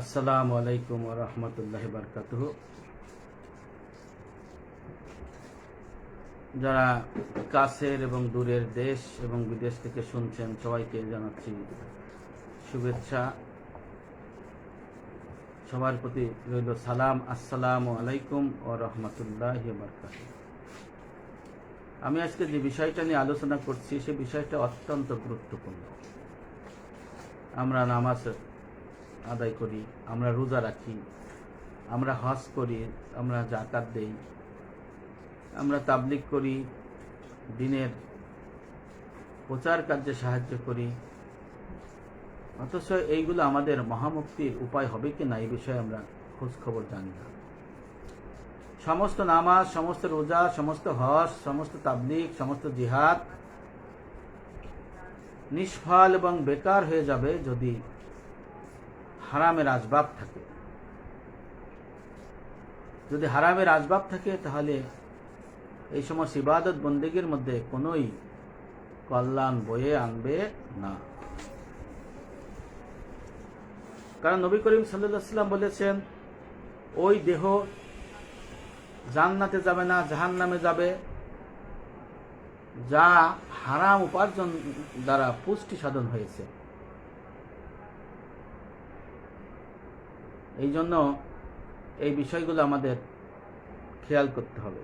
আসসালামু আলাইকুম রহমতুল্লাহ বারকাতুহ। যারা কাছের এবং দূরের দেশ এবং বিদেশ থেকে শুনছেন, সবাইকে জানাচ্ছি শুভেচ্ছা। সবার প্রতি রইল সালাম, আসসালামু আলাইকুম ও রহমতুল্লাহ বারকাতুহ। আমি আজকে যে বিষয়টা নিয়ে আলোচনা করছি, সে বিষয়টা অত্যন্ত গুরুত্বপূর্ণ। আমরা নামাজ আদায় করি, আমরা রোজা রাখি, আমরা হজ করি, আমরা জাকাত দেই, আমরা তাবলিক করি, দিনের প্রচার কার্যে সাহায্য করি। অথচ এইগুলো আমাদের মহামুক্তির উপায় হবে কি না, এই বিষয়ে আমরা খোঁজ খবর জানি না। সমস্ত নামাজ, সমস্ত রোজা, সমস্ত হজ, সমস্ত তাবলিক সমস্ত জিহাদ নিষ্ফল এবং বেকার হয়ে যাবে যদি হারামের আসবাব থাকে। যদি হারামের আসবাব থাকে, তাহলে এই সমস্ত ইবাদত বন্দেগীর মধ্যে কোনোই কল্যাণ বয়ে আনবে না। কারণ নবী করিম সাল্লাম বলেছেন, ওই দেহ জান্নাতে যাবে না জাহান নামে যাবে, যা হারাম উপার্জন দ্বারা পুষ্টি সাধন হয়েছে। এই জন্য এই বিষয়গুলো আমাদের খেয়াল করতে হবে।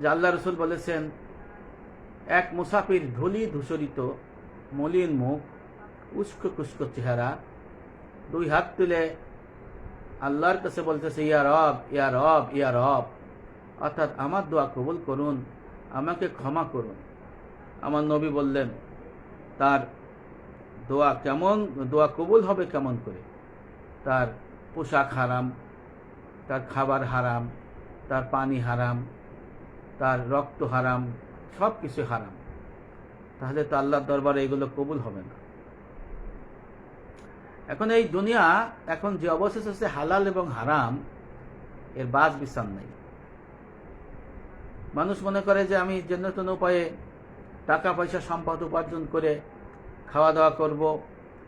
যে আল্লাহ রসুল বলেছেন, এক মুসাফির ধুলি ধূসরিত, মলিন মুখ, উস্কো কুস্কো চেহারা, দুই হাত তুলে আল্লাহর কাছে বলতেছে, ইয়া রব ইয়া রব ইয়া রব। অর্থাৎ আমার দোয়া কবুল করুন, আমাকে ক্ষমা করুন। আমার নবী বললেন, তার দোয়া কেমন, দোয়া কবুল হবে কেমন করে? তার পোশাক হারাম, তার খাবার হারাম, তার পানি হারাম, তার রক্ত হারাম, সব কিছু হারাম। তাহলে তো আল্লাহর দরবারে এগুলো কবুল হবে না। এখন এই দুনিয়া, এখন যে অবশেষ আছে হালাল এবং হারাম, এর বাস বিচার নেই। মানুষ মনে করে যে আমি যে নতুন উপায়ে টাকা পয়সা সম্পদ উপার্জন করে খাওয়া দাওয়া করব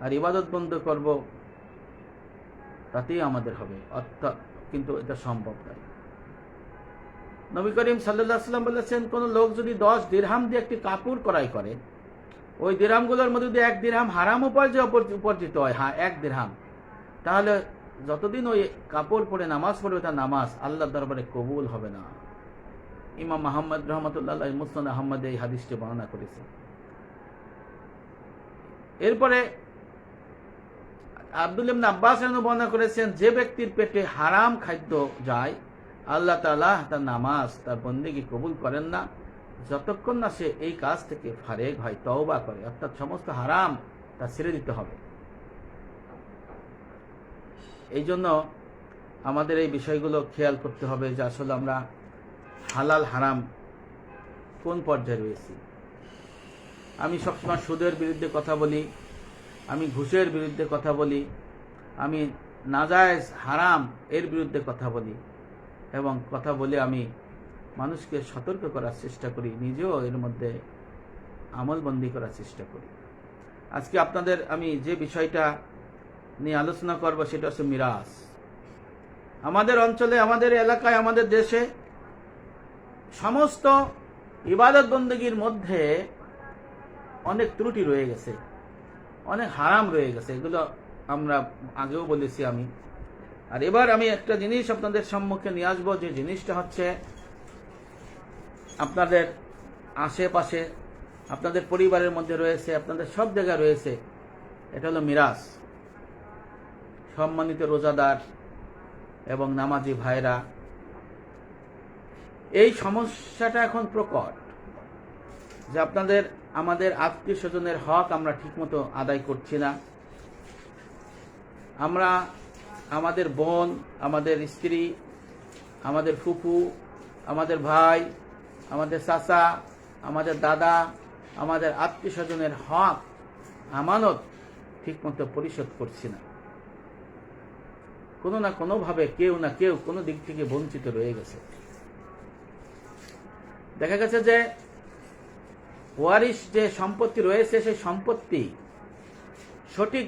আর ইবাদত বন্ধ করব, তাতেই আমাদের হবে। অর্থাৎ কিন্তু এটা সম্ভব নয়। নবী করিম সাল্লাম বলেছেন, কোন লোক যদি দশ দিরহাম দিয়ে একটি কাপড় করাই করে, ওই দিরহামগুলোর মধ্যে যদি এক দিরহাম হারাম উপার্জন উপার্জিত হয় হ্যাঁ এক দিরহাম, তাহলে যতদিন ওই কাপড় পরে নামাজ পড়বে, তার নামাজ আল্লাহ দরবারে কবুল হবে না। ইমাম মাহমদ রহমতুল্লাহ মুসলান আহমদ এই হাদিসটি বর্ণনা করেছেন। এরপরে আব্দুল ইবনে আব্বাস বর্ণনা করেছেন, যে ব্যক্তির পেটে হারাম খাদ্য যায়, আল্লাহ তালা তার নামাজ তার বন্দিকে কবুল করেন না। যতক্ষণ না সে এই কাজ থেকে ফারেক হয়, তওবা করে, অর্থাৎ সমস্ত হারাম তা ছেড়ে দিতে হবে। এই জন্য আমাদের এই বিষয়গুলো খেয়াল করতে হবে যে আসলে আমরা হালাল হারাম কোন পর্যায়ে রয়েছি। আমি সবসময় সুদের বিরুদ্ধে কথা বলি, আমি ঘুষের বিরুদ্ধে কথা বলি, আমি নাজায়জ, হারাম এর বিরুদ্ধে কথা বলি এবং কথা বলে আমি মানুষকে সতর্ক করার চেষ্টা করি, নিজেও এর মধ্যে আমলবন্দি করার চেষ্টা করি। আজকে আপনাদের আমি যে বিষয়টা নিয়ে আলোচনা করব সেটা হচ্ছে মিরাজ। আমাদের অঞ্চলে, আমাদের এলাকায়, আমাদের দেশে সমস্ত ইবাদত বন্দগীর মধ্যে অনেক ত্রুটি রয়ে গেছে। অনেক হারাম রয়ে গেছে, এগুলো আমরা আগেও বলেছি আমি। আর এবার আমি একটা জিনিস আপনাদের সম্মুখে নিয়ে আসব, যে জিনিসটা হচ্ছে আপনাদের আশেপাশে, আপনাদের পরিবারের মধ্যে রয়েছে, আপনাদের সব জায়গায় রয়েছে, এটা হলো মিরাজ। সম্মানিত রোজাদার এবং নামাজি ভাইরা, এই সমস্যাটা এখন প্রকট, যে আপনাদের আমাদের আত্মীয় স্বজনের হক আমরা ঠিকমতো আদায় করছি না। আমরা আমাদের বোন, আমাদের স্ত্রী, আমাদের ফুফু আমাদের ভাই, আমাদের চাচা, আমাদের দাদা, আমাদের আত্মীয় স্বজনের হক, আমানত ঠিকমতো পরিশোধ করছি না। কোনো না কোনোভাবে কেউ না কেউ কোনো দিক থেকে বঞ্চিত রয়ে গেছে। দেখা গেছে যে ওয়ারিশ যে সম্পত্তি রয়েছে সেই সম্পত্তি সঠিক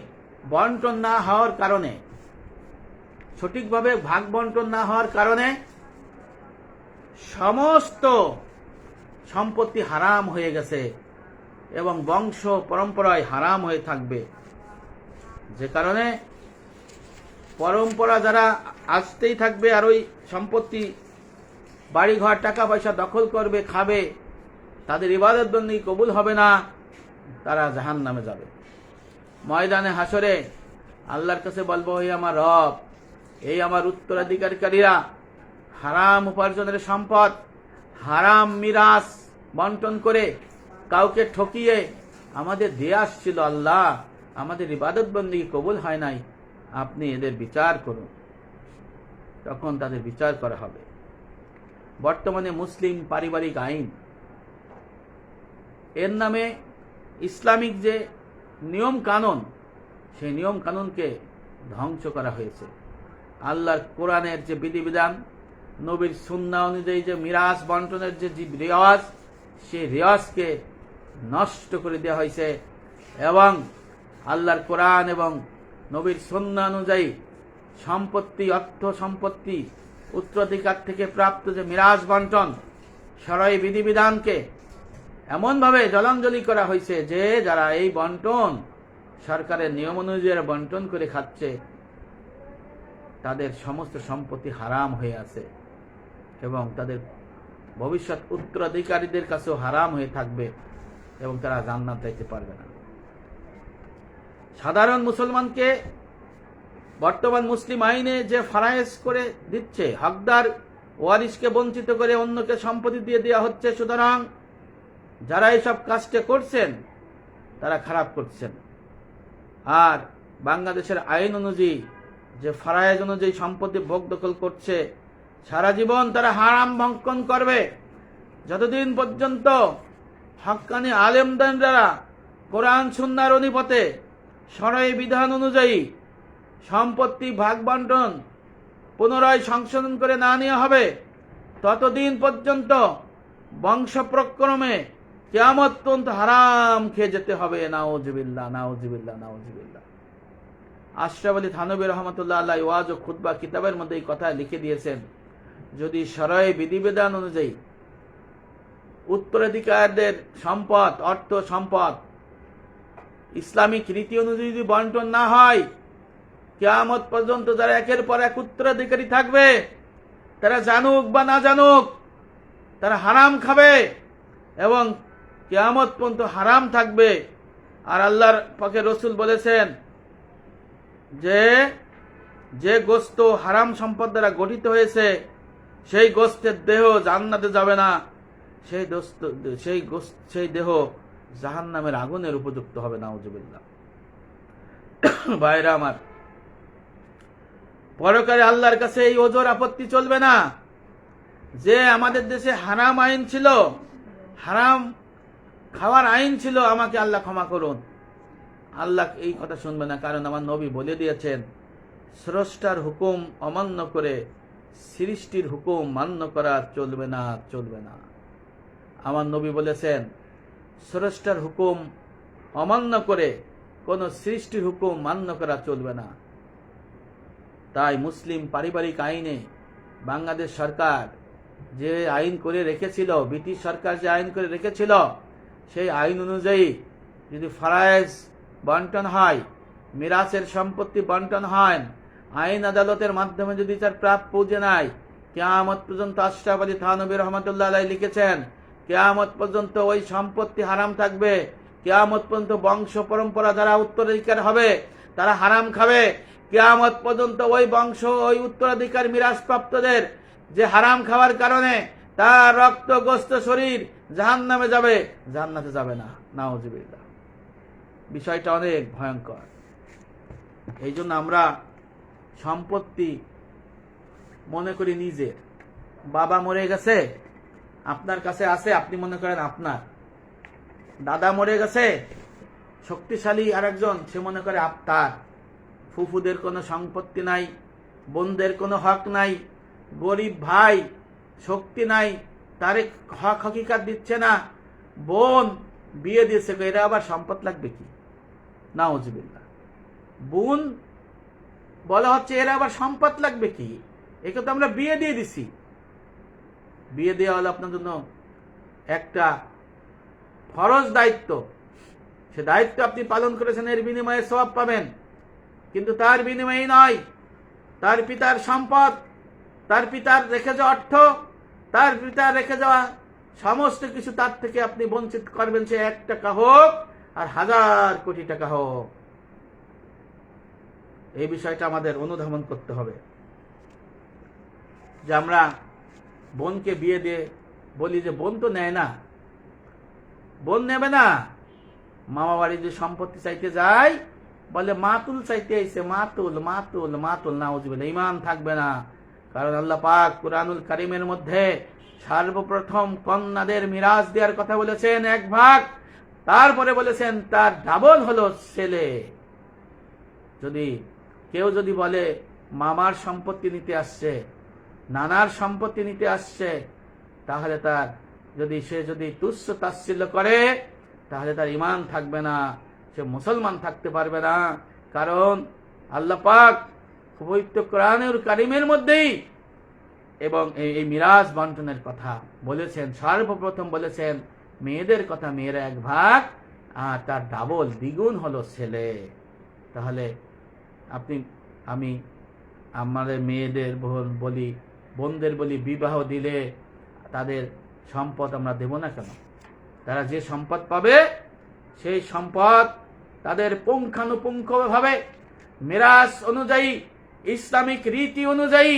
বন্টন না হওয়ার কারণে, সঠিকভাবে ভাগ বন্টন না হওয়ার কারণে সমস্ত সম্পত্তি হারাম হয়ে গেছে এবং বংশ পরম্পরায় হারাম হয়ে থাকবে। যে কারণে পরম্পরা যারা আসতেই থাকবে আর ওই সম্পত্তি, বাড়িঘর, টাকা পয়সা দখল করবে, খাবে তাদের ইবাদত বন্দী কবুল হবে না, তারা জাহান নামে যাবে। ময়দানে হাসরে আল্লাহর কাছে বলব এই আমার রব, এই আমার উত্তরাধিকারীরা, হারাম উপার্জনের সম্পদ, হারাম মিরাস বন্টন করে কাউকে ঠকিয়ে আমাদের দিয়ে আসছিল আল্লাহ, আমাদের ইবাদত বন্দী কবুল হয় নাই, আপনি এদের বিচার করুন। তখন তাদের বিচার করা হবে। বর্তমানে মুসলিম পারিবারিক আইন এর নামে ইসলামিক যে নিয়ম কানুন, সেই নিয়ম কানুনকে ধ্বংস করা হয়েছে। আল্লাহর কোরআনের যে বিধিবিধান, নবীর সুন্না অনুযায়ী যে মিরাজ বন্টনের যে রেওয়াজ, সেই রেওয়াজকে নষ্ট করে দেওয়া হয়েছে এবং আল্লাহর কোরআন এবং নবীর সুন্না অনুযায়ী সম্পত্তি, অর্থ সম্পত্তি, উত্তরাধিকার থেকে প্রাপ্ত যে মিরাজ বন্টন, সরাই বিধিবিধানকে এমনভাবে জলাঞ্জলি করা হয়েছে যে যারা এই বন্টন সরকারের নিয়ম অনুযায়ী বন্টন করে খাচ্ছে, তাদের সমস্ত সম্পত্তি হারাম হয়ে আছে এবং তাদের ভবিষ্যৎ উত্তরাধিকারীদের কাছেও হারাম হয়ে থাকবে এবং তারা জান্নাত যাইতে পারবে না। সাধারণ মুসলমানকে বর্তমান মুসলিম আইনে যে ফারায়েজ করে দিচ্ছে, হকদার ওয়ারিসকে বঞ্চিত করে অন্যকে সম্পত্তি দিয়ে দেওয়া হচ্ছে, সুতরাং যারা এইসব কাজটা করছেন, তারা খারাপ করছেন। আর বাংলাদেশের আইন অনুযায়ী, যে ফারায়েজ অনুযায়ী সম্পত্তি ভোগ দখল করছে, সারা জীবন তারা হারাম ভঙ্কন করবে। যতদিন পর্যন্ত হক্কানি আলেমদান যারা কোরআন, সুন্নার অনুপথে সরাই বিধান অনুযায়ী সম্পত্তি ভাগ বন্টন পুনরায় সংশোধন করে না নেওয়া হবে, ততদিন পর্যন্ত বংশ প্রক্রমে কেয়ামত পর্যন্ত হারাম খেয়ে যেতে হবে। নাওজিবিল্লা নাওজিবিল্লা নাওজিবিল্লা আশরাফ আলী থানবী রহমতুল্লাহ আল্লাহ ওয়াজ ও খুদ্া কিতাবের মধ্যে এই কথা লিখে দিয়েছেন, যদি সরাই বিধিবিধান অনুযায়ী উত্তরাধিকারদের সম্পদ, অর্থ সম্পদ, ইসলামিক রীতি অনুযায়ী যদি বন্টন না হয় কেয়ামত পর্যন্ত যারা একের পর এক উত্তরাধিকারী থাকবে, তারা জানুক বা না জানুক, তারা হারাম খাবে এবং কেয়ামত পর্যন্ত হারাম থাকবে। আর আল্লাহর পক্ষে রসুল বলেছেন যে যে গোস্ত হারাম সম্পদ দ্বারা গঠিত হয়েছে, সেই গোস্তের দেহ জান্নাতে যাবে না। সেই দোস্ত, সেই গোস্ত, সেই দেহ জাহান নামের আগুনের উপযুক্ত হবে, নাউজুবিল্লাহ। ভাইরা আমার পরকারে আল্লাহর কাছে এই ওজোর আপত্তি চলবে না। যে আমাদের দেশে হারাম আইন ছিল, হারাম খাওয়ার আইন ছিল, আমাকে আল্লাহ ক্ষমা করুন। আল্লাহ এই কথা শুনবে না, কারণ আমার নবী বলে দিয়েছেন, স্রষ্টার হুকুম অমান্য করে সৃষ্টির হুকুম মান্য করা চলবে না চলবে না। আমার নবী বলেছেন, স্রষ্টার হুকুম অমান্য করে কোন সৃষ্টির হুকুম মান্য করা চলবে না। তাই মুসলিম পারিবারিক আইনে বাংলাদেশ সরকার যে আইন করে রেখেছিল, ব্রিটিশ সরকার যে আইন করে রেখেছিল সেই আইন অনুযায়ী যদি ফারায়েজ বন্টন হয়, মিরাসের সম্পত্তি বন্টন হয়, আইন আদালতের মাধ্যমে যদি তার প্রাপ্য যে নাই কেয়ামত পর্যন্ত আশরাফ আলী থানবী রহমতুল্লাহ আলাই লিখেছেন, কেয়ামত পর্যন্ত ওই সম্পত্তি হারাম থাকবে, কেয়ামত পর্যন্ত বংশ পরম্পরা যারা উত্তরাধিকার হবে, তারা হারাম খাবে, কেয়ামত পর্যন্ত ওই বংশ, ওই উত্তরাধিকার মিরাজপ্রাপ্তদের যে হারাম খাওয়ার কারণে তার রক্তগ্রস্ত শরীর জাহান নামে যাবে, জান্নাতে যাবে না। নাওজিবিল্লা বিষয়টা অনেক ভয়ঙ্কর। এই জন্য আমরা সম্পত্তি মনে করি নিজের। বাবা মরে গেছে, আপনার কাছে আছে, আপনি মনে করেন আপনার। দাদা মরে গেছে, শক্তিশালী আরেকজন, সে মনে করে আপনার। ফুফুদের কোনো সম্পত্তি নাই, বোনদের কোনো হক নাই, গরিব ভাই, শক্তি নাই তারে হক হকিকাত দিচ্ছে না। বোন বিয়ে দিয়েছে এরা আবার সম্পদ লাগবে কি? নাওজবিল্লা বোন বলা হচ্ছে এরা আবার সম্পদ লাগবে কি? একে তো আমরা বিয়ে দিয়ে দিছি। বিয়ে দেওয়া হলো আপনার জন্য একটা ফরজ দায়িত্ব। সে দায়িত্ব আপনি পালন করেছেন, এর বিনিময়ে সব পাবেন। কিন্তু তার বিনিময়ে নয়, তার পিতার সম্পদ, তার পিতার রেখে যাওয়া অর্থ। তার পিতা রেখে যাওয়া সমস্ত কিছু তার থেকে আপনি বঞ্চিত করবেন সে এক টাকা হোক আর হাজার কোটি টাকা হোক। এই বিষয়টা আমাদের অনুধাবন করতে হবে। যে আমরা বোনকে বিয়ে দিয়ে বলি যে, বোন তো নেয় না। বোন নেবে না। মামা বাড়ি যে সম্পত্তি চাইতে যায়, বলে, মাতুল চাইতে আইসে মাতুল মাতুল মাতুল, না উজবে ইমান থাকবে না। কারণ আল্লাহ পাক কুরআনুল কারিমের মধ্যে সর্বপ্রথম কন্যাদের মিরাজ দেওয়ার কথা বলেছেন এক ভাগ, তারপরে বলেছেন তার ডাবল হলো ছেলে। যদি কেউ যদি বলে মামার সম্পত্তি নিতে আসছে, নানার সম্পত্তি নিতে আসছে, তাহলে তার যদি সে যদি তুচ্ছ তাচ্ছিল্য করে, তাহলে তার ইমান থাকবে না, সে মুসলমান থাকতে পারবে না। কারণ আল্লাহ পাক পবিত্র কোরআনুল কারিমের মধ্যেই। এবং এই মিরাজ বন্টনের কথা বলেছেন, সর্বপ্রথম বলেছেন, মেয়েদের কথা মেয়েরা এক ভাগ, আর তার ডাবল দ্বিগুণ হলো ছেলে। তাহলে আপনি, আমি আমাদের মেয়েদের বলি, বোনদের বলি, বিবাহ দিলে তাদের সম্পদ আমরা দেব না কেন? তারা যে সম্পদ পাবে, সেই সম্পদ তাদের পুঙ্খানুপুঙ্খভাবে মেরাজ অনুযায়ী ইসলামিক রীতি অনুযায়ী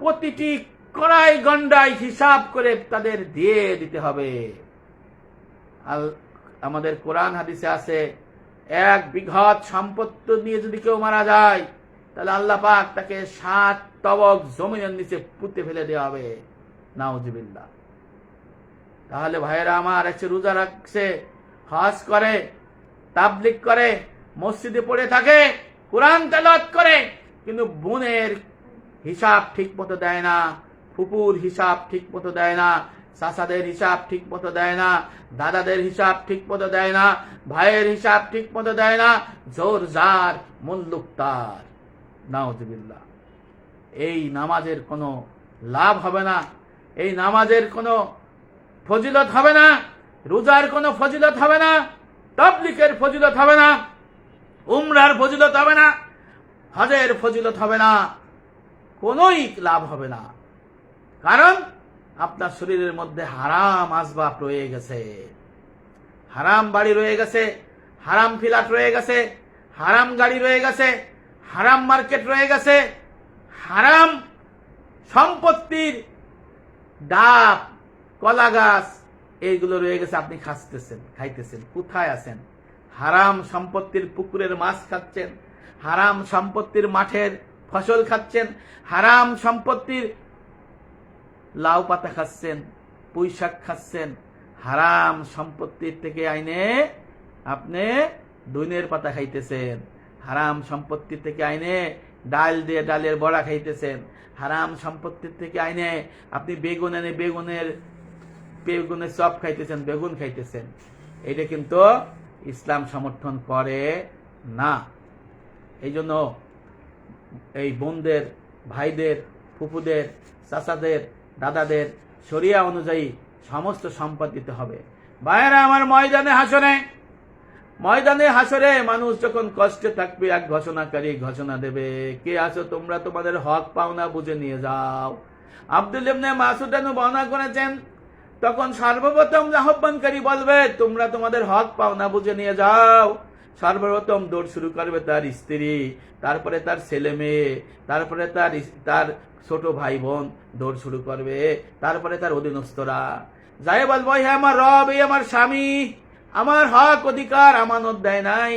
প্রতিটি কড়াই গন্ডাই হিসাব করে তাদের দিয়ে দিতে হবে। আমাদের কোরআন হাদিসে আছে, এক বিঘত সম্পত্তি নিয়ে যদি কেউ মারা যায়, তাহলে আল্লাহ পাক তাকে সাত তবক জমিনের নিচে পুঁতে ফেলে দেওয়া হবে। নাউজিবিল্লাহ। তাহলে ভাইয়েরা আমার আছে রোজা রাখছে, হজ করে তাবলিক করে, মসজিদে পড়ে থাকে, কোরআন তেলত করে কিন্তু বোনের হিসাব ঠিক মতো দেয় না ফুপুর হিসাব ঠিক মতো দেয় না, চাচাদের হিসাব ঠিক মতো দেয় না, দাদাদের হিসাব ঠিক মতো দেয় না, ভাইয়ের হিসাব ঠিক মতো দেয় না, জোর জার মুল্লুক তার। নাউজবিল্লা এই নামাজের কোনো লাভ হবে না, এই নামাজের কোনো ফজিলত হবে না, রোজার কোনো ফজিলত হবে না, তবলিকের ফজিলত হবে না, উমরার ফজিলত হবে না। হজের ফজিলত হবে না, কোনোই লাভ হবে না। কারণ আপনার শরীরের মধ্যে হারাম আসবাব রয়ে গেছে। হারাম বাড়ি রয়ে গেছে, হারাম ফিলাট রয়ে গেছে, হারাম গাড়ি রয়ে গেছে, হারাম মার্কেট রয়ে গেছে, হারাম সম্পত্তির ডাব, কলা গাছ, এইগুলো রয়ে গেছে, আপনি খাচ্তেছেন খাইতেছেন, কোথায় আছেন? হারাম সম্পত্তির পুকুরের মাছ খাচ্ছেন হারাম সম্পত্তির মাঠের ফসল খাচ্ছেন, হারাম সম্পত্তির লাউ পাতা খাচ্ছেন পুঁই খাচ্ছেন, হারাম সম্পত্তির থেকে আইনে আপনি দৈনের পাতা খাইতেছেন, হারাম সম্পত্তির থেকে আইনে ডাল দিয়ে ডালের বড়া খাইতেছেন, হারাম সম্পত্তির থেকে আইনে আপনি বেগুন এনে বেগুনের বেগুনের চপ খাইতেছেন, বেগুন খাইতেছেন। এটা কিন্তু ইসলাম সমর্থন করে না। এই জন্য এই বোনদের, ভাইদের ফুপুদের চাচাদের, দাদাদের শরিয়া অনুযায়ী সমস্ত সম্পদ দিতে হবে। ভাইয়েরা, আমার ময়দানে হাসনে ময়দানে হাসরে মানুষ যখন কষ্টে থাকবে, এক ঘোষণাকারী ঘোষণা দেবে, কে আছো তোমরা? তোমাদের হক পাওনা বুঝে নিয়ে যাও। আব্দুল বর্ণনা করেছেন, তখন সর্বপ্রথম আহ্বানকারী বলবে, তোমরা তোমাদের হক পাওনা বুঝে নিয়ে যাও। সর্বপ্রথম দৌড় শুরু করবে তার স্ত্রী, তারপরে তার ছেলে মেয়ে, তারপরে তার তার ছোট ভাই বোন দৌড় শুরু করবে, তারপরে তার অধীনস্থরা। যাই বলব হে আমার রব, এই আমার স্বামী, আমার হক অধিকার আমানত দেয় নাই,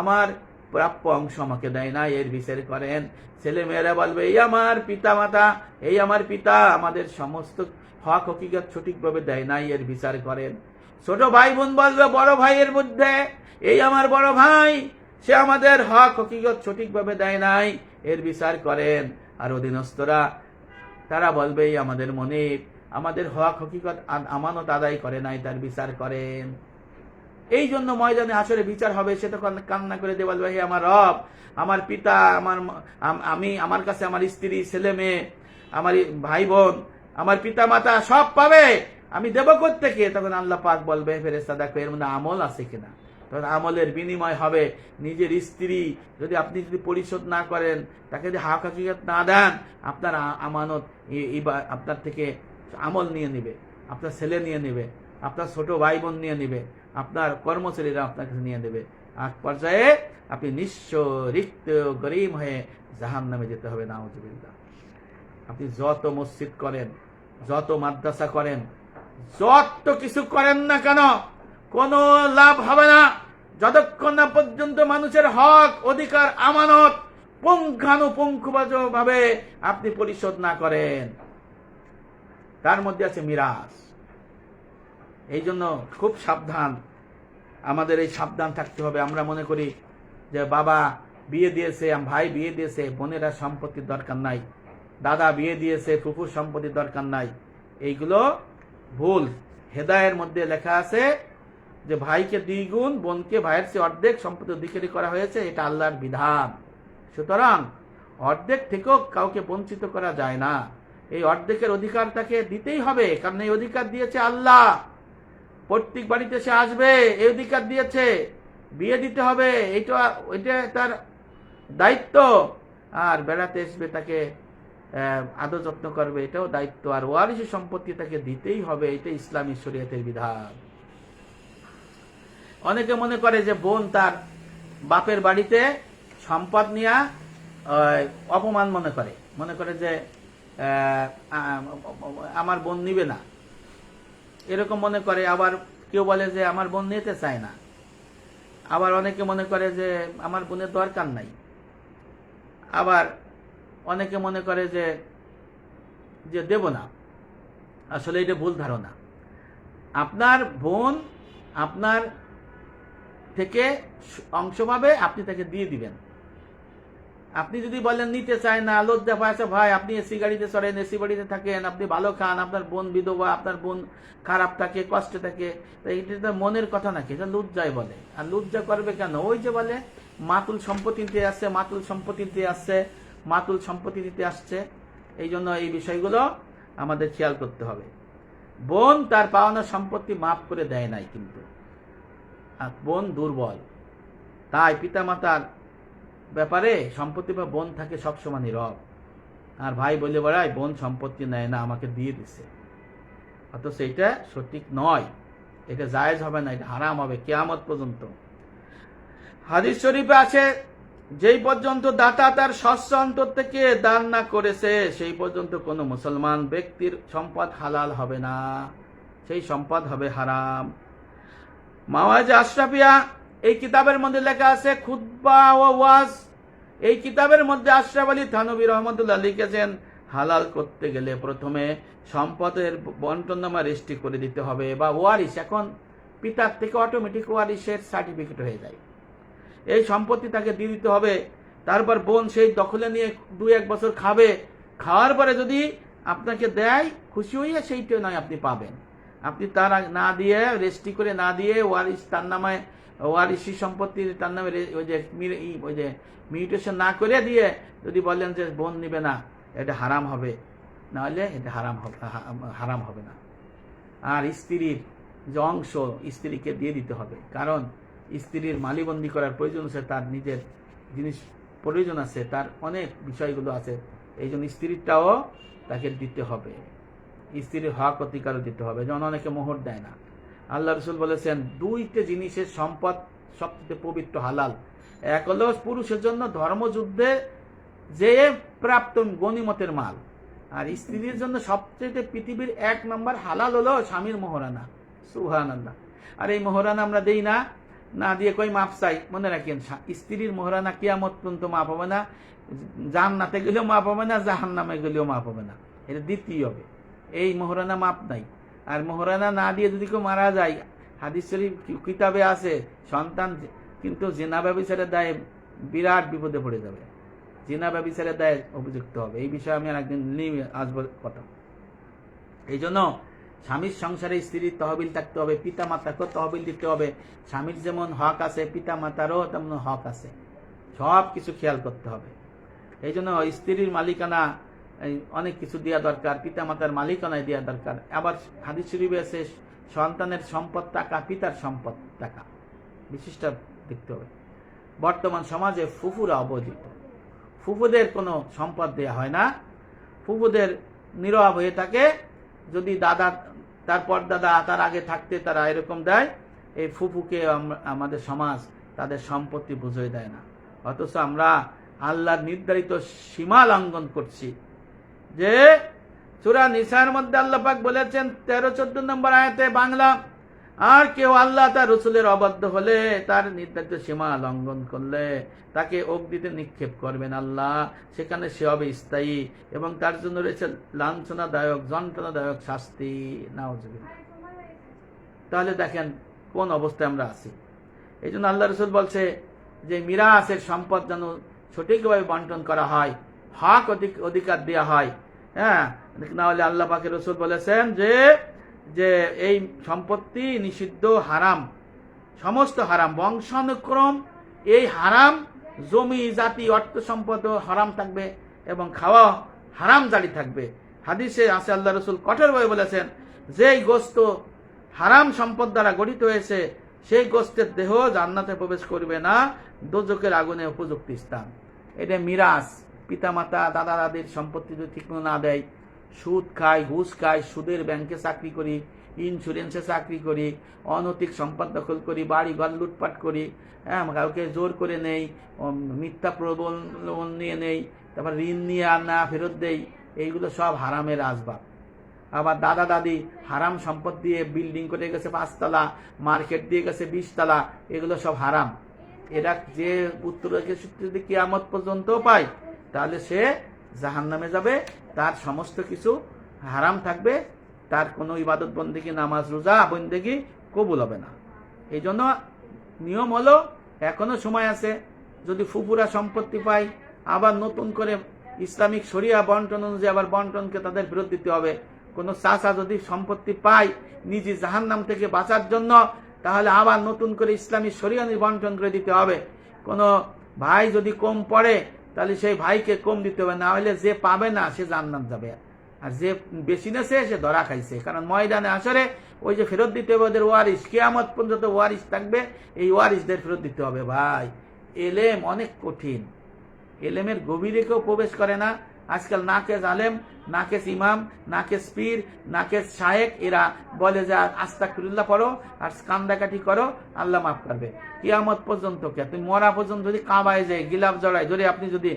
আমার প্রাপ্য অংশ আমাকে দেয় নাই, এর বিচার করেন। ছেলে মেয়েরা বলবে, এই আমার পিতা মাতা এই আমার পিতা, আমাদের সমস্ত হক হকিকত সঠিকভাবে দেয় নাই, এর বিচার করেন। ছোট ভাই বোন বলবে, বড় ভাইয়ের মধ্যে এই আমার বড় ভাই, সে আমাদের হক হকিকত সঠিকভাবে দেয় নাই। এর বিচার করেন। আর অধীনস্থরা, তারা বলবে আমাদের মনে, আমাদের হক হকিকত আমানত আদায় করে নাই, তার বিচার করেন। এই জন্য ময়দানে আসলে বিচার হবে, সে তখন কান্না করে দেওয়াল ভাই আমার রব, আমার পিতা, আমার আমি আমার কাছে আমার স্ত্রী, ছেলে মেয়ে, আমার ভাই বোন আমার পিতা মাতা সব পাবে, আমি দেব থেকে তখন আল্লাহ পাক বলবে ফেরেস্তা দেখো এর মধ্যে আমল আছে কিনা? তখন আমলের বিনিময় হবে নিজের স্ত্রী। যদি আপনি যদি পরিশোধ না করেন, তাকে যদি হাক হাকিকত না দেন, আপনার আমানত আপনার থেকে আমল নিয়ে নেবে, আপনার ছেলে নিয়ে নেবে, আপনার ছোট ভাই বোন নিয়ে নেবে, আপনার কর্মচারীরা আপনার কাছে নিয়ে নেবে। আর পর্যায়ে আপনি নিঃস্ব রিক্ত গরিম হয়ে জাহান নামে যেতে হবে, নাউজুবিল্লাহ। আপনি যত মসজিদ করেন, যত মাদ্রাসা করেন, যত কিছু করেন না কেন, কোনো লাভ হবে না। যতক্ষণ না পর্যন্ত মানুষের হক, অধিকার, আমানত পুঙ্খানুপুঙ্খভাবে ভাবে আপনি পরিশোধ না করেন, তার মধ্যে আছে মিরাজ। এই জন্য খুব সাবধান। আমাদের এই সাবধান থাকতে হবে। আমরা মনে করি যে বাবা বিয়ে দিয়েছে ভাই বিয়ে দিয়েছে, বোনেরা সম্পত্তির দরকার নাই, দাদা বিয়ে দিয়েছে, ফুফুর সম্পত্তির দরকার নাই। এইগুলো ভুল। হেদায়ের মধ্যে লেখা আছে যে ভাইকে দ্বিগুণ, বোনকে ভাইয়ের চেয়ে অর্ধেক সম্পত্তি অধিকারী করা হয়েছে, এটা আল্লাহর বিধান। সুতরাং অর্ধেক থেকেও কাউকে বঞ্চিত করা যায় না। এই অর্ধেকের অধিকার তাকে দিতেই হবে, কারণ এই অধিকার দিয়েছে আল্লাহ। প্রত্যেক বাড়িতে সে আসবে, এই অধিকার দিয়েছে। বিয়ে দিতে হবে এটা এটা তার দায়িত্ব। আর বেড়াতে আসবে তাকে আদর যত্ন করবে, এটাও দায়িত্ব। আর ওয়ারিসি সম্পত্তি তাকে দিতেই হবে এটা ইসলামী শরীয়তের বিধান। অনেকে মনে করে যে বোন তার বাপের বাড়িতে সম্পদ নিয়ে অপমান মনে করে। মনে করে যে আমার বোন নিবে না। এরকম মনে করে, আবার কেউ বলে যে আমার বোন নিতে চায় না। আবার অনেকে মনে করে যে আমার বোনের দরকার নাই। আবার অনেকে মনে করে যে যে দেব না। আসলে এটা ভুল ধারণা। আপনার বোন, আপনার থেকে অংশ পাবে আপনি তাকে দিয়ে দিবেন। আপনি যদি বলেন, নিতে চায় না লজ্জা পায় আচ্ছা ভাই, আপনি এসি গাড়িতে চড়েন, এসি বাড়িতে থাকেন, আপনি ভালো খান, আপনার বোন বিধবা, আপনার বোন খারাপ থাকে, কষ্টে থাকে এটা তো মনের কথা নাকি? এটা লজ্জায় বলে। আর লজ্জা করবে কেন? ওই যে বলে, মাতুল সম্পত্তি দিতে আসছে, মাতুল সম্পত্তি দিতে আসছে, মাতুল সম্পত্তি দিতে আসছে। এই জন্য এই বিষয়গুলো আমাদের খেয়াল করতে হবে। বোন তার পাওনা সম্পত্তি মাফ করে দেয় নাই কিন্তু। আর বোন দুর্বল। তাই পিতামাতার ব্যাপারে সম্পত্তি বা বোন থাকে সবসময় নীরব। আর ভাই বলে বেড়ায়, বোন সম্পত্তি নেয় না, আমাকে দিয়ে দিছে। অথচ এটা সঠিক নয়। এটা জায়েজ হবে না, এটা হারাম হবে কেয়ামত পর্যন্ত। হাদিস শরীফে আছে, যেই পর্যন্ত দাতা তার শস্য অন্তর থেকে দান না করেছে, সেই পর্যন্ত কোনো মুসলমান ব্যক্তির সম্পদ হালাল হবে না। সেই সম্পদ হবে হারাম। মাওয়াজ আশরাফিয়া, এই কিতাবের মধ্যে লেখা আছে, খুতবা ও ওয়াজ। এই কিতাবের মধ্যে আশরাফ আলী থানবী রহমতুল্লাহ লিখেছেন, হালাল করতে গেলে প্রথমে সম্পদের বন্টননামা রেজিস্ট্রি করে দিতে হবে বা ওয়ারিশ। এখন পিতার থেকে অটোমেটিক ওয়ারিশের সার্টিফিকেট হয়ে যায়। এই সম্পত্তি তাকে দিয়ে দিতে হবে। তারপর বোন সেই দখলে নিয়ে দু এক বছর খাবে। খাওয়ার পরে যদি আপনাকে দেয়, খুশি হইয়া সেইটা নয় আপনি পাবেন। আপনি তার না দিয়ে, রেজিস্ট্রি করে না দিয়ে ওয়ারিশ তার নামে, ওয়ারিশি সম্পত্তি তার নামে ওই যে ওই যে মিউটেশন না করে দিয়ে যদি বলেন যে বোন নিবে না, এটা হারাম হবে। নাহলে এটা হারাম হবে হারাম হবে না। আর স্ত্রীর যে অংশ স্ত্রীকে দিয়ে দিতে হবে। কারণ স্ত্রীর মালিবন্দি করার প্রয়োজন আছে, তার নিজের জিনিস প্রয়োজন আছে, তার অনেক বিষয়গুলো আছে। এই জন্য স্ত্রীরটাও তাকে দিতে হবে। স্ত্রীর হক অধিকারও দিতে হবে, যেমন অনেকে মোহর দেয় না। আল্লাহ রসুল বলেছেন, দুইটা জিনিসের সম্পদ সবচেয়ে পবিত্র, হালাল। এক হলো পুরুষের জন্য ধর্মযুদ্ধে যে প্রাপ্ত গণিমতের মাল, আর স্ত্রীর জন্য সবচেয়ে পৃথিবীর এক নম্বর হালাল হলো স্বামীর মোহরানা। সুহান আর এই মোহরানা আমরা দেই না না দিয়ে কই মাপ চাই, মনে রাখেন স্ত্রীর মোহরানা কিয়ামত পর্যন্ত মাপ হবে না, জান্নাতে গেলেও মাপ হবে না জাহান নামে গেলেও মাপ হবে না। এটা দ্বিতীয় হবে। এই মোহরানা মাপ নাই। আর মোহরানা না দিয়ে যদি কেউ মারা যায়, হাদিস শরীফ কিতাবে আছে, সন্তান কিন্তু জেনা ব্যবচারের দায়ে বিরাট বিপদে পড়ে যাবে। জেনা ব্যবচারের দায়ে অভিযুক্ত হবে। এই বিষয়ে আমি একদিন নিয়ে আসব কথা। এই জন্য স্বামীর সংসারে স্ত্রীর তহবিল থাকতে হবে পিতা মাতাকেও তহবিল দিতে হবে। স্বামীর যেমন হক আছে পিতা মাতারও তেমন হক আছে। সব কিছু খেয়াল করতে হবে। এই জন্য স্ত্রীর মালিকানা এই অনেক কিছু দেওয়া দরকার পিতা মাতার মালিকানায় দেওয়া দরকার। আবার হাদিস শরীফে আছে, সন্তানের সম্পদ টাকা, পিতার সম্পদ টাকা। বিশিষ্ট দেখতে হবে। বর্তমান সমাজে ফুফুরা অবহেলিত। ফুফুদের কোনো সম্পদ দেয়া হয় না। ফুফুদের নীরব হয়ে থাকে। যদি দাদা, তারপর দাদা তার আগে থাকতে তারা এরকম দেয়, এই ফুফুকে আমাদের সমাজ তাদের সম্পত্তি বুঝিয়ে দেয় না। অথচ আমরা আল্লাহর নির্ধারিত সীমা লঙ্ঘন করছি। যে সুরা নিসার মধ্যে আল্লাহ পাক বলেছেন, তেরো চোদ্দ নম্বর আয়াতে বাংলা, আর কেউ আল্লাহ তার রসুলের অবাধ্য হলে তার নির্ধারিত সীমা লঙ্ঘন করলে তাকে অগ্নিতে নিক্ষেপ করবেন আল্লাহ। সেখানে সে হবে স্থায়ী এবং তার জন্য রয়েছে লাঞ্ছনাদায়ক, যন্ত্রণাদায়ক শাস্তি। নাওজবিল্লাহ। তাহলে দেখেন কোন অবস্থায় আমরা আছি। এই জন্য আল্লাহ রসুল বলছে যে, মিরাসের সম্পদ যেন সঠিকভাবে বন্টন করা হয়, হক অধিক- অধিকার দেওয়া হয় হ্যাঁ? না হলে আল্লাহ পাকে রসুল বলেছেন যে যে এই সম্পত্তি নিষিদ্ধ হারাম। সমস্ত হারাম, বংশানুক্রম, এই হারাম জমি, জাতি, অর্থ সম্পদ হারাম থাকবে এবং খাওয়া হারাম জারি থাকবে। হাদিসে আছে, আল্লাহ রসুল কঠোরভাবে বলেছেন, যেই গোস্ত হারাম সম্পদ দ্বারা গঠিত হয়েছে, সেই গোস্তের দেহ জান্নাতে প্রবেশ করবে না দোজকের আগুনে উপযুক্ত স্থান। এটা মিরাস পিতামাতা দাদা দাদির সম্পত্তি যদি ঠিকমতো না দেয়, সুদ খায়, ঘুষ খায়, সুদের ব্যাংকে চাকরি করি ইন্স্যুরেন্সে চাকরি করি, অনৈতিক সম্পদ দখল করি বাড়ি ঘর লুটপাট করি হ্যাঁ কাউকে জোর করে নেই মিথ্যা প্রবল নিয়ে নেই, তারপর ঋণ নিয়ে আর না ফেরত দেই, এইগুলো সব হারামের আসবাব। আবার দাদা, দাদি হারাম সম্পদ দিয়ে বিল্ডিং করে গেছে পাঁচতলা মার্কেট দিয়ে গেছে বিশতলা, এগুলো সব হারাম। এরা যে পুত্রকে যদি কিয়ামত পর্যন্ত পায় তাহলে সে জাহান নামে যাবে, তার সমস্ত কিছু হারাম থাকবে, তার কোনো ইবাদত বন্দেগি, নামাজ, রোজা বন্দেগি কবুল হবে না। এই জন্য নিয়ম হলো, এখনও সময় আছে, যদি ফুপুরা সম্পত্তি পায়, আবার নতুন করে ইসলামিক শরিয়া বন্টন অনুযায়ী আবার বন্টনকে তাদের ফেরত দিতে হবে। কোনো চাষা যদি সম্পত্তি পায় নিজে জাহান নাম থেকে বাঁচার জন্য, তাহলে আবার নতুন করে ইসলামী শরিয়া বন্টন করে দিতে হবে। কোনো ভাই যদি কম পড়ে তাহলে সেই ভাইকে কম দিতে হবে, না হলে যে পাবে না, সে জান্নাত যাবে। আর যে বেশি নেছে, সে ধরা খাইছে। কারণ ময়দানে আসরে ওই যে ফেরত দিতে হবে ওদের ওয়ারিস কেয়ামত পর্যন্ত ওয়ারিস থাকবে, এই ওয়ারিসদের ফেরত দিতে হবে ভাই। এলেম অনেক কঠিন। এলেমের গভীরে কেউ প্রবেশ করে না। আজকাল নাকেশ আলেম, নাকেশ ইমাম, নাকেশ পীর, নাকেশ শায়েক, এরা বলে যে আস্তা ফিরুল্লাহ পড়ো, আর কান্দাকাটি করো, আল্লাহ মাফ করবে। কিয়ামত পর্যন্ত কে? তুমি মরা পর্যন্ত যদি কাবায় যায়, গিলাপ জড়ায়, ধরে আপনি যদি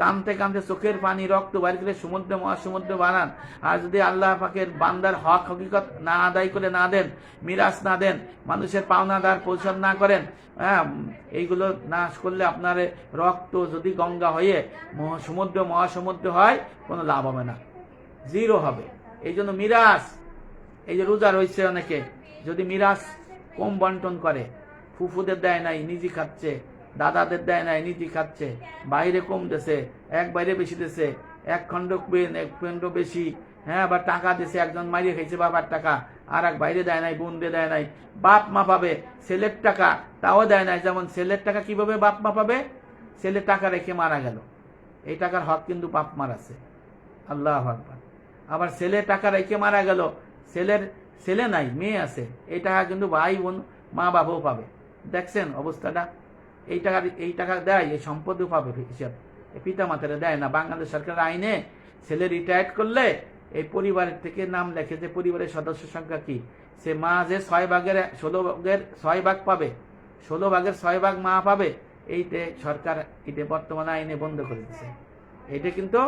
কানতে কানতে চোখের পানি, রক্ত বাড়ি করে সমুদ্র, মহাসমুদ্র বানান, আর যদি আল্লাহ পাকের বান্দার হক হকিকত না আদায় করে না দেন, মিরাজ না দেন, মানুষের পাওনাদার পরিশোধ না করেন হ্যাঁ এইগুলো নাশ করলে আপনার রক্ত যদি গঙ্গা হয়ে সমুদ্র মহাসমুদ্র হয়, কোনো লাভ হবে না। জিরো হবে। এই জন্য মিরাজ, এই যে রোজা রয়েছে অনেকে, যদি মিরাজ কম বন্টন করে ফুফুদের দেয় নাই নিজে খাচ্ছে। দাদাদের দেয় নাই নিজে খাচ্ছে। বাইরে কম দেশে এক বাইরে বেশি দেছে। এক খণ্ড পেন এক খণ্ড বেশি। হ্যাঁ আবার টাকা দিছে, একজন মাইরে খাইছে বাবার টাকা আর এক বাইরে দেয় নাই বোন দেয় নাই। বাপ মা পাবে, ছেলের টাকা, তাও দেয় নাই। যেমন ছেলের টাকা কীভাবে বাপ মা পাবে? ছেলের টাকা রেখে মারা গেল। এই টাকার হক কিন্তু বাপ মার আছে। আল্লাহ আকবার। আবার ছেলে টাকা রেখে মারা গেল, ছেলের, ছেলে নাই, মেয়ে আছে। এই টাকা কিন্তু ভাই বোন মা বাবাও পাবে। দেখছেন অবস্থাটা? এই টাকা এই টাকা দেয়, এই সম্পদও পাবে হিসাব পিতা মাতারা দেয় না। বাংলাদেশ সরকার আইনে ছেলে রিটায়ার্ড করলে এই পরিবারের থেকে নাম লেখে যে পরিবারের সদস্য সংখ্যা কি? সে মা যে ছয় ভাগের, ষোলো ভাগের ছয় ভাগ পাবে, ষোলো ভাগের ছয় ভাগ মা পাবে, এইতে সরকার এটা বর্তমানে আইনে বন্ধ করে দিচ্ছে এটা কিন্তু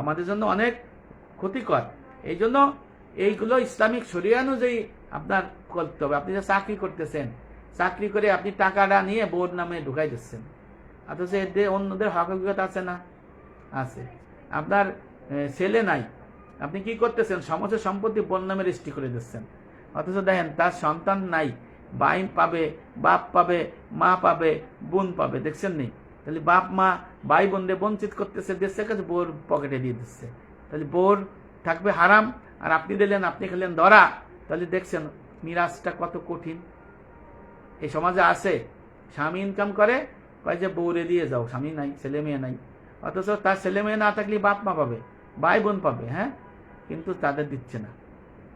আমাদের জন্য অনেক ক্ষতিকর। এই জন্য এইগুলো ইসলামিক শরিয়া অনুযায়ী আপনার করতে হবে। আপনি যে চাকরি করতেছেন চাকরি করে আপনি টাকাটা নিয়ে বোর্ড নামে ঢুকাই দিচ্ছেন। অথচ এদের অন্যদের হকিকত আছে না। আছে। আপনার ছেলে নাই। আপনি কি করতেছেন? সমস্ত সম্পত্তি বোন নামে রেজিস্ট্রি করে দিচ্ছেন। অথচ দেখেন, তার সন্তান নাই। ভাই পাবে, বাপ পাবে, মা পাবে, বোন পাবে, দেখছেন নি? তাহলে বাপ, মা ভাই বোনদের বঞ্চিত করতেছে, দেশের কাছে বোর পকেটে দিয়ে দিচ্ছে। তাহলে বোর থাকবে হারাম। আর আপনি দিলেন, আপনি খেলেন ধরা। তাহলে দেখছেন, মিরাজটা কত কঠিন। এই সমাজে আছে। স্বামী ইনকাম করে কয় যে বউরে দিয়ে যাও, স্বামী নাই, ছেলে মেয়ে নাই। অথচ তার ছেলে মেয়ে না থাকলে বাপ মা পাবে, ভাই বোন পাবে হ্যাঁ? কিন্তু তাদের দিচ্ছে না।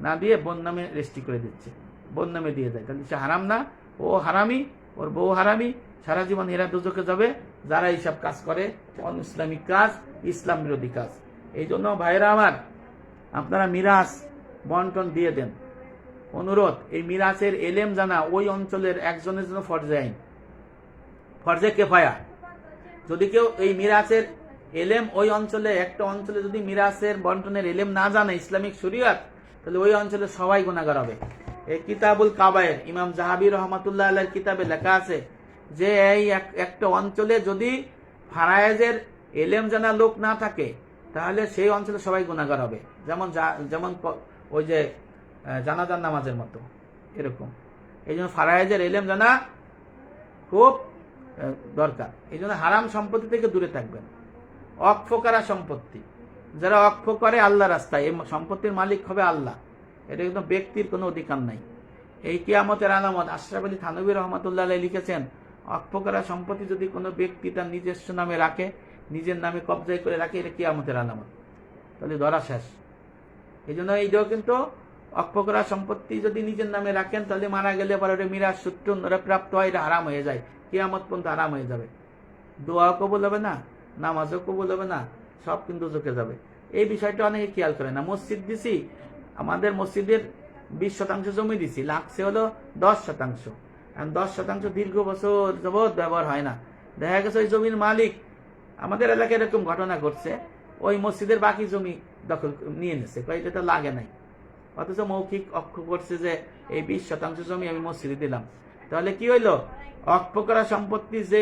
না দিয়ে বোন নামে রেজিস্ট্রি করে দিচ্ছে। বোন নামে দিয়ে যায় তাহলে সে হারাম না, ও হারামি ওর বউ হারামি সারা জীবন এরা দুজকে যাবে, যারা এইসব কাজ করে অন ইসলামিক কাজ, ইসলাম বিরোধী কাজ। এই জন্য ভাইরা আমার, আপনারা মিরাজ বন্টন দিয়ে দেন। অনুরোধ, এই মিরাজের এলেম জানা ওই অঞ্চলের একজনের জন্য ফরজে আইন। ফরজে কেফায়া। যদি কেউ এই মিরাজের এলেম ওই অঞ্চলে, একটা অঞ্চলে যদি মিরাজের বন্টনের এলেম না জানে ইসলামিক শরীয়ত, তাহলে ওই অঞ্চলে সবাই গুণাগার হবে। এই কিতাবুল কাবায়ের, ইমাম জাহাবি রহমতুল্লাহ আল্লাহর কিতাবে লেখা আছে যে, এই এক- একটা অঞ্চলে যদি ফারায়েজের এলেম জানা লোক না থাকে, তাহলে সেই অঞ্চলে সবাই গুণাগার হবে। যেমন যেমন ওই যে জানাজার নামাজের মতো। এরকম। এই জন্য ফারায়েজের এলেম জানা খুব দরকার। এই জন্য হারাম সম্পত্তি থেকে দূরে থাকবেন। অক্ষ করা সম্পত্তি। যারা অক্ষ করে আল্লাহ রাস্তায়। এই সম্পত্তির মালিক হবে আল্লাহ। এটা কিন্তু ব্যক্তির কোনো অধিকার নাই। এই কিয়ামতের আলামত, আশরাফ আলী থানবী রহমতুল্লাহ লিখেছেন, অক্ষ করা সম্পত্তি যদি কোনো ব্যক্তি তার নিজস্ব নামে রাখে, নিজের নামে কবজায় করে রাখে, এটা কিয়ামতের আলামত। তাহলে ধরা শেষ। এই জন্য এইটাও কিন্তু অক্ষ করা সম্পত্তি যদি নিজের নামে রাখেন, তাহলে মারা গেলে পরে ওটা মিরাজ সূত্র ওরা প্রাপ্ত হয়, এটা হারাম হয়ে যায়। কিয়ামত পর্যন্ত হারাম হয়ে যাবে। দোয়াও কবুল হবে না, নামাজও কবুল হবে না, সব কিন্তু চোখে যাবে। এই বিষয়টা অনেকে খেয়াল করে না। মসজিদ দিছি, আমাদের মসজিদের বিশ শতাংশ জমি দিছি, লাগছে হলো দশ শতাংশ। আর দশ শতাংশ দীর্ঘ বছর যাবৎ ব্যবহার হয় না। দেখা গেছে ওই জমির মালিক, আমাদের এলাকায় এরকম ঘটনা ঘটছে, ওই মসজিদের বাকি জমি দখল নিয়ে নিছে। কয়, এটা লাগে নাই। অথচ মৌখিক অক্ষ করছে যে এই বিশ শতাংশ জমি আমি মসজিদে দিলাম। তাহলে কি হইল? অক্ষ করা সম্পত্তি যে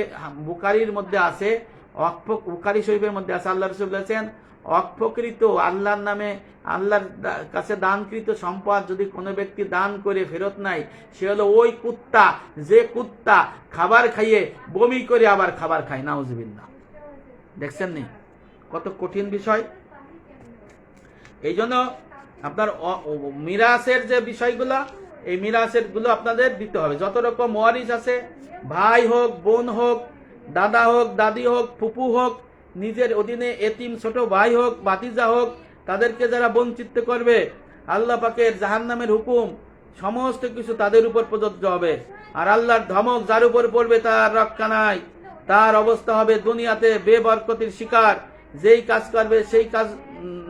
বুকারির মধ্যে আছে, অক্ষ বুকারি শরীফের মধ্যে আছে, আল্লাহ রসুল বলেছেন, অক্ষকৃত আল্লাহর নামে, আল্লাহর কাছে দানকৃত সম্পদ যদি কোনো ব্যক্তি দান করে ফেরত নাই, সে হলো ওই কুত্তা, যে কুত্তা খাবার খাইয়ে বমি করে আবার খাবার খায় নাউজবিল্লা দেখছেন নি? কত কঠিন বিষয়। এই জন্য আপনার মিরাসের যে বিষয়গুলো, এই মিরাসেরগুলো আপনাদের দিতে হবে। যত রকম ওয়ারিস আছে, ভাই হোক, বোন হোক, দাদা হোক, দাদি হোক, ফুপু হোক, নিজের অধীনে এতিম, ছোট ভাই হোক বাতিজা হোক, তাদেরকে যারা বঞ্চিত করবে, আল্লাহ পাকের জাহান নামের হুকুম, সমস্ত কিছু তাদের উপর প্রযোজ্য হবে। আর আল্লাহর ধমক যার উপর পড়বে, তার রক্ষা নাই। তার অবস্থা হবে দুনিয়াতে বেবরকতির শিকার। যেই কাজ করবে, সেই কাজ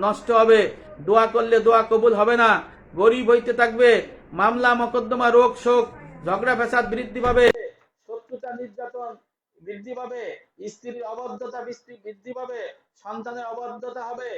নষ্ট হবে। দোয়া করলে দোয়া কবুল হবে না। গরিব হইতে থাকবে, মামলা, মকদ্দমা, রোগ, শোক, ঝগড়া ফেসাদ বৃদ্ধি পাবে। শত্রুতা, নির্যাতন বৃদ্ধি পাবে। স্ত্রীর অবদ্ধতা বৃদ্ধি পাবে। সন্তানের অবদ্ধতা হবে।